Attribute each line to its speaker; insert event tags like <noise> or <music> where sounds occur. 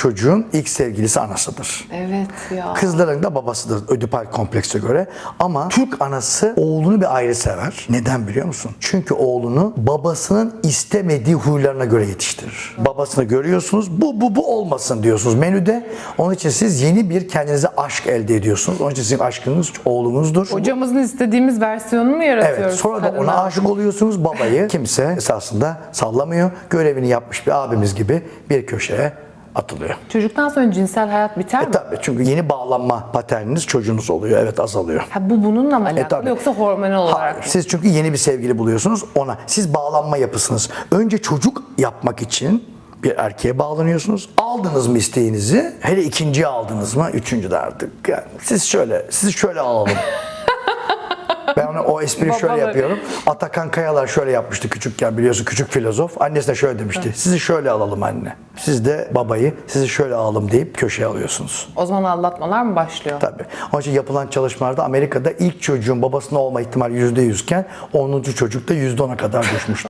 Speaker 1: çocuğun ilk sevgilisi anasıdır.
Speaker 2: Evet ya.
Speaker 1: Kızların da babasıdır Ödipal komplekse göre. Ama Türk anası oğlunu bir ayrı sever. Neden biliyor musun? Çünkü oğlunu babasının istemediği huylarına göre yetiştirir. Babasını görüyorsunuz. Bu bu bu olmasın diyorsunuz menüde. Onun için siz yeni bir kendinize aşk elde ediyorsunuz. Onun için sizin aşkınız oğlunuzdur.
Speaker 2: Hocamızın istediğimiz versiyonunu mu yaratıyoruz?
Speaker 1: Evet sonra da ona aşık oluyorsunuz. Babayı kimse esasında sallamıyor. Görevini yapmış bir abimiz gibi bir köşeye atılıyor.
Speaker 2: Çocuktan sonra cinsel hayat biter mi?
Speaker 1: E tabii çünkü yeni bağlanma paterniniz çocuğunuz oluyor. Evet azalıyor.
Speaker 2: Ha, bu bununla mı alakalı
Speaker 1: E, tabii.
Speaker 2: yoksa hormonal olarak?
Speaker 1: Hayır.
Speaker 2: mı?
Speaker 1: Siz çünkü yeni bir sevgili buluyorsunuz ona. Siz bağlanma yapısınız. Önce çocuk yapmak için bir erkeğe bağlanıyorsunuz. Aldınız mı isteğinizi? Hele ikinciyi aldınız mı? Üçüncü de artık. Yani siz şöyle, sizi şöyle alalım. <laughs> O espriyi şöyle yapıyorum. Atakan Kayalar şöyle yapmıştı küçükken biliyorsun küçük filozof. Annesine şöyle demişti. Sizi şöyle alalım anne. Siz de babayı sizi şöyle alalım deyip köşeye alıyorsunuz.
Speaker 2: O zaman aldatmalar mı başlıyor?
Speaker 1: Tabii. Onun için yapılan çalışmalarda Amerika'da ilk çocuğun babasının olma ihtimali %100 iken 10. çocukta %10'a kadar düşmüş.